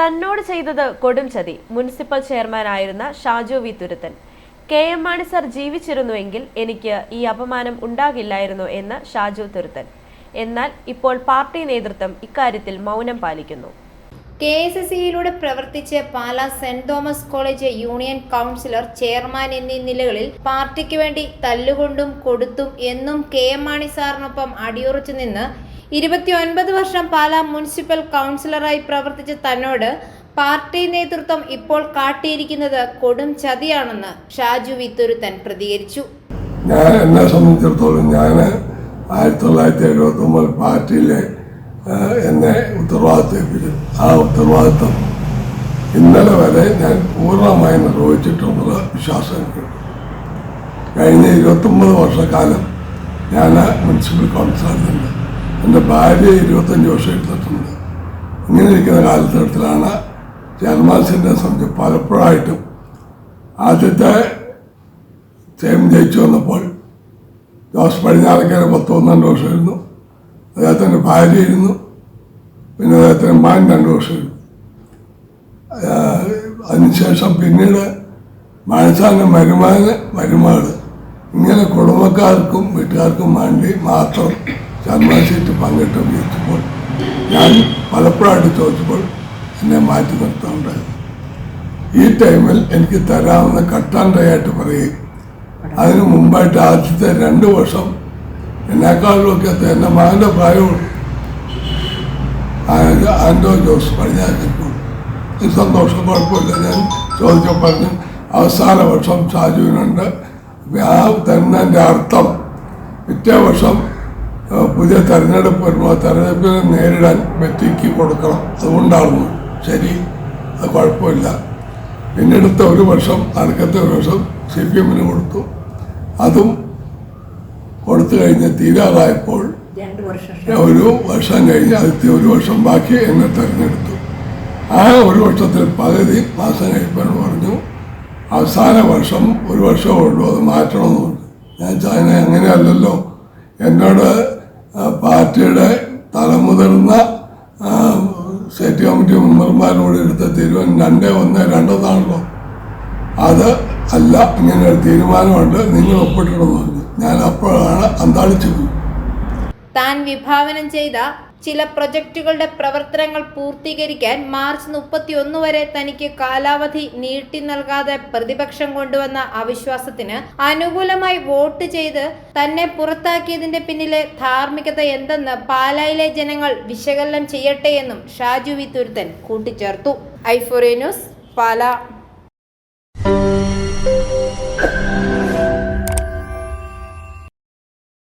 തന്നോട് ചെയ്തത് കൊടും ചതി. Municipal ചെയർമാനായിരുന്ന Shaju V. Thuruthan. K. M. Mani sir ജീവിച്ചിരുന്നുവെങ്കിൽ എനിക്ക് ഈ അപമാനം ഉണ്ടാകില്ലായിരുന്നു എന്ന് ഷാജു തുരുത്തൻ. എന്നാൽ ഇപ്പോൾ പാർട്ടി നേതൃത്വം ഇക്കാര്യത്തിൽ മൗനം പാലിക്കുന്നു. കെ എസ് എസ് സിയിലൂടെ പ്രവർത്തിച്ച് Pala saint Thomas college union councillor chairman എന്നീ നിലകളിൽ പാർട്ടിക്ക് വേണ്ടി തല്ലുകൊണ്ടും കൊടുത്തും എന്നും കെ. എം. മാണി സാറിനൊപ്പം അടിയുറച്ചു നിന്ന് ഇരുപത്തിയൊൻപത് വർഷം പാലാ മുനിസിപ്പൽ കൗൺസിലറായി പ്രവർത്തിച്ച തന്നോട് പാർട്ടി നേതൃത്വം ഇപ്പോൾ കാട്ടിയിരിക്കുന്നത് കൊടും ചതിയാണെന്ന് ഷാജു വിത്തുരുത്തൻ പ്രതികരിച്ചു. ഞാൻ എന്നെ സംബന്ധിച്ചിടത്തോളം ഞാൻ ആയിരത്തി തൊള്ളായിരത്തി എഴുപത്തി ഒമ്പത് പാർട്ടിയിലെ എന്നെ ഉത്തരവാദിത്തം ഏൽപ്പിച്ചു ആ ഉത്തരവാദിത്തം ഇന്നലെ വരെ ഞാൻ പൂർണമായി നിർവഹിച്ചിട്ടുള്ള വിശ്വാസം കഴിഞ്ഞ ഇരുപത്തൊമ്പത് വർഷക്കാലം ഞാൻ മുനിസിപ്പൽ കൗൺസിലറുണ്ട് എന്റെ ഭാര്യ ഇരുപത്തഞ്ച് വർഷം എടുത്തിട്ടുണ്ട്. ഇങ്ങനെ ഇരിക്കുന്ന കാലഘട്ടത്തിലാണ് ചെയർമാൻസിനെ സംബന്ധിച്ച് പലപ്പോഴായിട്ടും ആദ്യത്തെ ചേം ജയിച്ചു വന്നപ്പോൾ ജോസ് പടിഞ്ഞാറക്കര പത്ത് പന്ത്രണ്ട് വർഷമായിരുന്നു. അദ്ദേഹത്തിന്റെ ഇരുന്നു. പിന്നെ അദ്ദേഹത്തിന്റെ മാൻ രണ്ട് വർഷമായിരുന്നു. അതിനുശേഷം പിന്നീട് മഴസാന മരുമാന് മരുമകൾ ഇങ്ങനെ കുടുംബക്കാർക്കും വീട്ടുകാർക്കും വേണ്ടി മാത്രം സീറ്റ് പങ്കിട്ട് ഉപയോഗിച്ചപ്പോൾ ഞാൻ പലപ്പോഴായിട്ട് ചോദിച്ചപ്പോൾ എന്നെ മാറ്റി നിർത്താറുണ്ടായിരുന്നു ഈ ടൈമിൽ എനിക്ക് തരാമെന്ന് കട്ടാണ്ടയായിട്ട് പറയുകയും അതിനു മുമ്പായിട്ട് ആദ്യത്തെ രണ്ട് വർഷം എന്നെക്കാളിലൊക്കെ എന്റെ മകന്റെ പ്രായമുള്ളൂ ആൻഡോ ജോസ് പടിഞ്ഞാറ്റിപ്പോൾ ഈ സന്തോഷം കുഴപ്പമില്ല. ഞാൻ ചോദിച്ചു പറഞ്ഞു അവസാന വർഷം ഷാജുവിനുണ്ട് ആ തന്നെ അർത്ഥം. പിറ്റേ വർഷം പുതിയ തെരഞ്ഞെടുപ്പ് വരുമ്പോൾ തെരഞ്ഞെടുപ്പിനെ നേരിടാൻ വ്യക്തിക്ക് കൊടുക്കണം. അതുകൊണ്ടാണ് ശരി അത് കുഴപ്പമില്ല. പിന്നെടുത്ത ഒരു വർഷം അടുക്കത്തെ ഒരു വർഷം സി പി എമ്മിന് കൊടുത്തു. അതും കൊടുത്തു കഴിഞ്ഞ് തീരാതായപ്പോൾ ഒരു വർഷം കഴിഞ്ഞ് ആദ്യത്തെ ഒരു വർഷം ബാക്കി എന്നെ തെരഞ്ഞെടുത്തു. ആ ഒരു വർഷത്തിൽ പകുതി മാസം കഴിപ്പാൻ പറഞ്ഞു. അവസാന വർഷം ഒരു വർഷമേ ഉള്ളൂ അത് മാറ്റണമെന്നുണ്ട് ഞാൻ ചൈന അങ്ങനെയല്ലല്ലോ. എന്നോട് പാർട്ടിയുടെ തലമുതിർന്ന സ്റ്റേറ്റ് കമ്മിറ്റി മെമ്പർമാരോട് എടുത്ത തീരുമാനം രണ്ടേ ഒന്ന് രണ്ടെന്നാണല്ലോ അത് അല്ല ഇങ്ങനെ ഒരു തീരുമാനമുണ്ട്. നിങ്ങൾ ഒപ്പിട്ടിടണമെന്ന് പറഞ്ഞു. ഞാൻ അപ്പോഴാണ് അന്താളിച്ചു പോയി താൻ വിഭാവനം ചെയ്ത ചില പ്രൊജക്ടുകളുടെ പ്രവർത്തനങ്ങൾ പൂർത്തീകരിക്കാൻ മാർച്ച് മുപ്പത്തിയൊന്ന് വരെ തനിക്ക് കാലാവധി നീട്ടി നൽകാതെ പ്രതിപക്ഷം കൊണ്ടുവന്ന അവിശ്വാസത്തിന് അനുകൂലമായി വോട്ട് ചെയ്ത് തന്നെ പുറത്താക്കിയതിന്റെ പിന്നിലെ ധാർമ്മികത എന്തെന്ന് പാലായിലെ ജനങ്ങൾ വിശകലനം ചെയ്യട്ടെ എന്നും ഷാജു വി തുരുത്തൻ കൂട്ടിച്ചേർത്തു. ഐഫോറിയ ന്യൂസ് പാല.